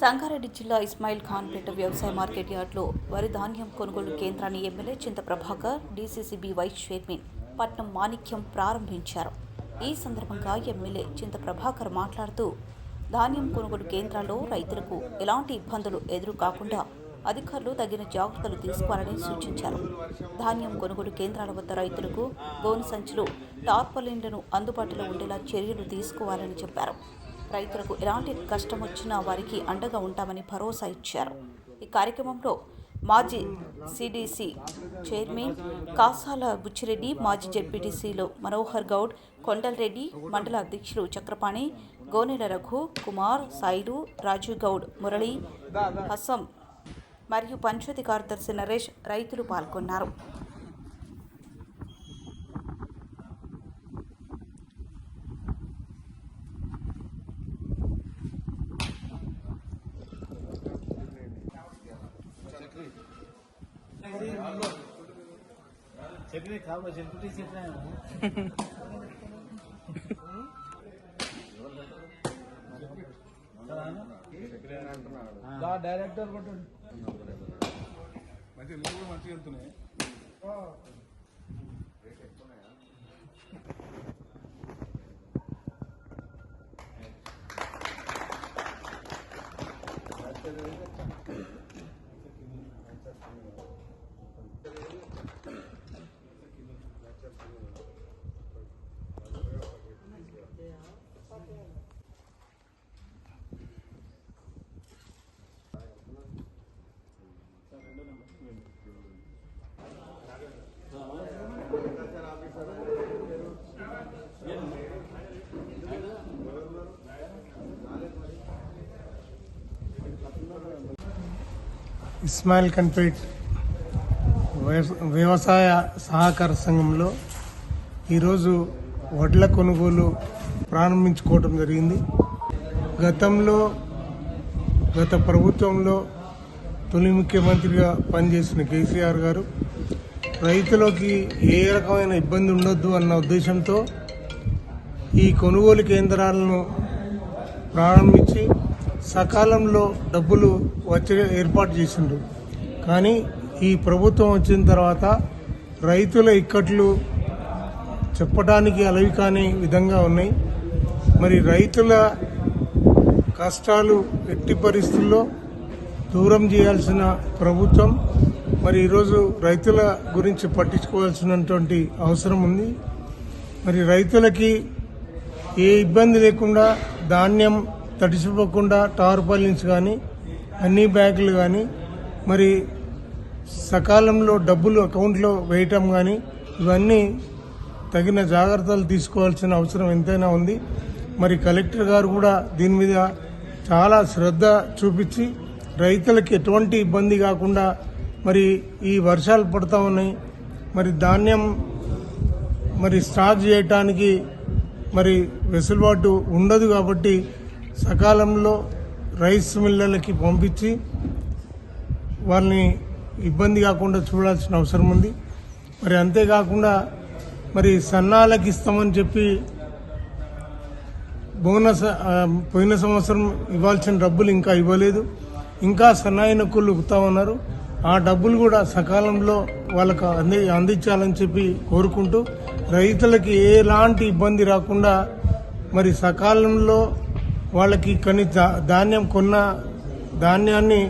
సంగారెడ్డి జిల్లా ఇస్మాయిల్ ఖాన్పేట వ్యవసాయ మార్కెట్ యార్డ్లో వరి ధాన్యం కొనుగోలు కేంద్రాన్ని ఎమ్మెల్యే చింత ప్రభాకర్ డీసీసీబీ వైస్ చైర్మన్ పట్నం మాణిక్యం ప్రారంభించారు. ఈ సందర్భంగా ఎమ్మెల్యే చింత ప్రభాకర్ మాట్లాడుతూ ధాన్యం కొనుగోలు కేంద్రాల్లో రైతులకు ఎలాంటి ఇబ్బందులు ఎదురు కాకుండా అధికారులు తగిన జాగ్రత్తలు తీసుకోవాలని సూచించారు. ధాన్యం కొనుగోలు కేంద్రాల వద్ద రైతులకు గోను సంచులు టార్పలిన్లను అందుబాటులో ఉండేలా చర్యలు తీసుకోవాలని చెప్పారు. రైతులకు ఎలాంటి కష్టం వచ్చినా వారికి అండగా ఉంటామని భరోసా ఇచ్చారు. ఈ కార్యక్రమంలో మాజీ సిడిసి చైర్మన్ కాసాల బుచ్చిరెడ్డి మాజీ జెడ్పీటీసీలు మనోహర్ గౌడ్ కొండలరెడ్డి మండల అధ్యక్షులు చక్రపాణి గోనెల రఘు కుమార్ సాయిలు రాజీవ్ గౌడ్ మురళి హసం మరియు పంచాయతీ కార్యదర్శి నరేష్ రైతులు పాల్గొన్నారు. చట్నీ కావాలి చెప్పుకుంటే చెప్పినా డైరెక్టర్ కొట్టండి మంచి మూడు మంచిగా వెళ్తున్నాయి ఇస్మాయిల్ కన్పేట్ వ్యవసాయ సహకార సంఘంలో ఈరోజు వడ్ల కొనుగోలు ప్రారంభించుకోవటం జరిగింది. గతంలో గత ప్రభుత్వంలో తొలి ముఖ్యమంత్రిగా పనిచేసిన కేసీఆర్ గారు రైతులకి ఏ రకమైన ఇబ్బంది ఉండొద్దు అన్న ఉద్దేశంతో ఈ కొనుగోలు కేంద్రాలను ప్రారంభించి సకాలంలో డబ్బులు వచ్చే ఏర్పాటు చేసిండ్రు. కానీ ఈ ప్రభుత్వం వచ్చిన తర్వాత రైతుల ఇక్కట్లు చెప్పడానికి అలవి కాని విధంగా ఉన్నాయి. మరి రైతుల కష్టాలు ఎట్టి పరిస్థితుల్లో దూరం చేయాల్సిన ప్రభుత్వం మరి ఈరోజు రైతుల గురించి పట్టించుకోవాల్సినటువంటి అవసరం ఉంది. మరి రైతులకి ఏ ఇబ్బంది లేకుండా ధాన్యం తడిసిపోకుండా టార్పాలిన్స్ కానీ అన్ని బ్యాగులు కానీ మరి సకాలంలో డబ్బులు అకౌంట్లో వేయటం కానీ ఇవన్నీ తగిన జాగ్రత్తలు తీసుకోవాల్సిన అవసరం ఎంతైనా ఉంది. మరి కలెక్టర్ గారు కూడా దీని మీద చాలా శ్రద్ధ చూపించి రైతులకు ఎటువంటి ఇబ్బంది కాకుండా మరి ఈ వర్షాలు పడతా ఉన్నాయి. మరి ధాన్యం మరి స్టాక్ చేయటానికి మరి వెసులుబాటు ఉండదు కాబట్టి సకాలంలో రైస్ మిల్లర్లకి పంపించి వాళ్ళని ఇబ్బంది కాకుండా చూడాల్సిన అవసరం ఉంది. మరి అంతేకాకుండా మరి సన్నాలకు ఇస్తామని చెప్పి బోనస్ పోయిన సంవత్సరం ఇవ్వాల్సిన డబ్బులు ఇంకా ఇవ్వలేదు. ఇంకా సన్నాయి నొక్కులు ఉన్నారు ఆ డబ్బులు కూడా సకాలంలో వాళ్ళకు అంది అందించాలని చెప్పి కోరుకుంటూ రైతులకి ఎలాంటి ఇబ్బంది రాకుండా మరి సకాలంలో వాళ్ళకి కొన్ని ధాన్యం కొన్న ధాన్యాన్ని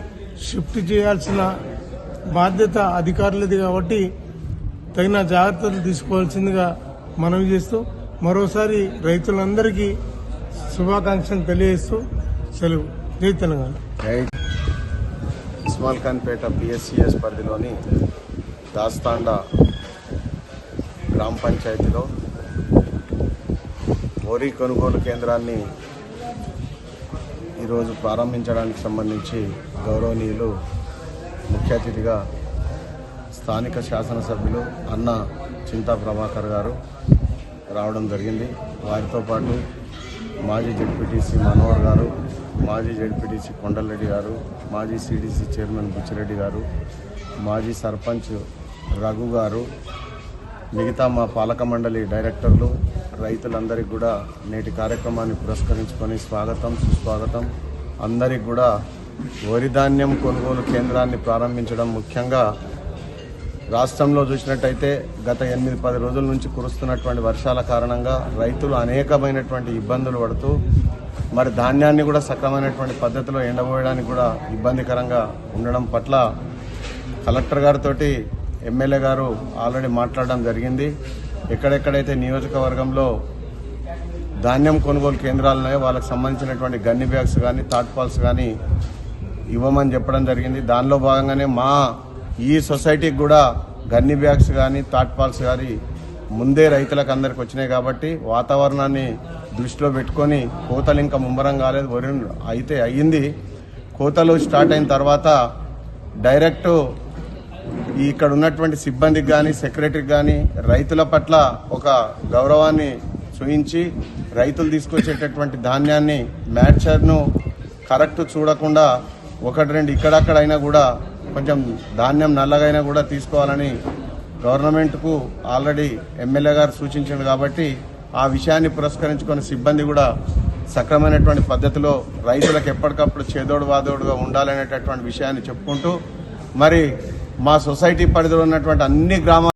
షిఫ్ట్ చేయాల్సిన బాధ్యత అధికారులది కాబట్టి తగిన జాగ్రత్తలు తీసుకోవాల్సిందిగా మనవి చేస్తూ మరోసారి రైతులందరికీ శుభాకాంక్షలు తెలియజేస్తూ సెలవు. జై తెలంగాణ. ఇస్మాల్ ఖాన్పేట పిఎస్సిఎస్ పరిధిలోని దాస్తాండ గ్రామ పంచాయతీలో వరి కొనుగోలు కేంద్రాన్ని ఈరోజు ప్రారంభించడానికి సంబంధించి గౌరవనీయులు ముఖ్య అతిథిగా స్థానిక శాసనసభ్యులు అన్న చింతా ప్రభాకర్ గారు రావడం జరిగింది. వారితో పాటు మాజీ జడ్పీటీసీ మనోహర్ గారు మాజీ జడ్పీటీసీ కొండలరెడ్డి గారు మాజీ సిడిసి చైర్మన్ బుచ్చిరెడ్డి గారు మాజీ సర్పంచ్ రఘు గారు మిగతా మా పాలక మండలి డైరెక్టర్లు రైతులందరికీ కూడా నేటి కార్యక్రమాన్ని పురస్కరించుకొని స్వాగతం సుస్వాగతం. అందరికి కూడా వరి ధాన్యం కొనుగోలు కేంద్రాన్ని ప్రారంభించడం ముఖ్యంగా రాష్ట్రంలో చూసినట్టయితే గత ఎనిమిది పది రోజుల నుంచి కురుస్తున్నటువంటి వర్షాల కారణంగా రైతులు అనేకమైనటువంటి ఇబ్బందులు పడుతూ మరి ధాన్యాన్ని కూడా సక్రమైనటువంటి పద్ధతిలో ఎండబోయడానికి కూడా ఇబ్బందికరంగా ఉండడం పట్ల కలెక్టర్ గారితో ఎమ్మెల్యే గారు ఆల్రెడీ మాట్లాడడం జరిగింది. ఎక్కడెక్కడైతే నియోజకవర్గంలో ధాన్యం కొనుగోలు కేంద్రాలు ఉన్నాయో వాళ్ళకి సంబంధించినటువంటి గన్ని బ్యాగ్స్ కానీ థాట్ పాల్స్ కానీ ఇవ్వమని చెప్పడం జరిగింది. దానిలో భాగంగానే మా ఈ సొసైటీకి కూడా గన్ని బ్యాగ్స్ కానీ థాట్ పాల్స్ కానీ ముందే రైతులకు అందరికి వచ్చినాయి కాబట్టి వాతావరణాన్ని దృష్టిలో పెట్టుకొని కోతలు ఇంకా ముమ్మరం కాలేదు. వరి అయితే అయ్యింది. కోతలు స్టార్ట్ అయిన తర్వాత డైరెక్ట్ ఈ ఇక్కడ ఉన్నటువంటి సిబ్బందికి కానీ సెక్రటరీకి కానీ రైతుల పట్ల ఒక గౌరవాన్ని చూయించి రైతులు తీసుకొచ్చేటటువంటి ధాన్యాన్ని మ్యాచర్ను కరెక్ట్ చూడకుండా ఒకటి రెండు ఇక్కడక్కడైనా కూడా కొంచెం ధాన్యం నల్లగైనా కూడా తీసుకోవాలని గవర్నమెంట్కు ఆల్రెడీ ఎమ్మెల్యే గారు సూచించారు కాబట్టి ఆ విషయాన్ని పురస్కరించుకొని సిబ్బంది కూడా సక్రమైనటువంటి పద్ధతిలో రైతులకు ఎప్పటికప్పుడు చేదోడు వాదోడుగా ఉండాలనేటటువంటి విషయాన్ని చెప్పుకుంటూ మరి మా సొసైటీ పరిధిలో ఉన్నటువంటి అన్ని గ్రామాలు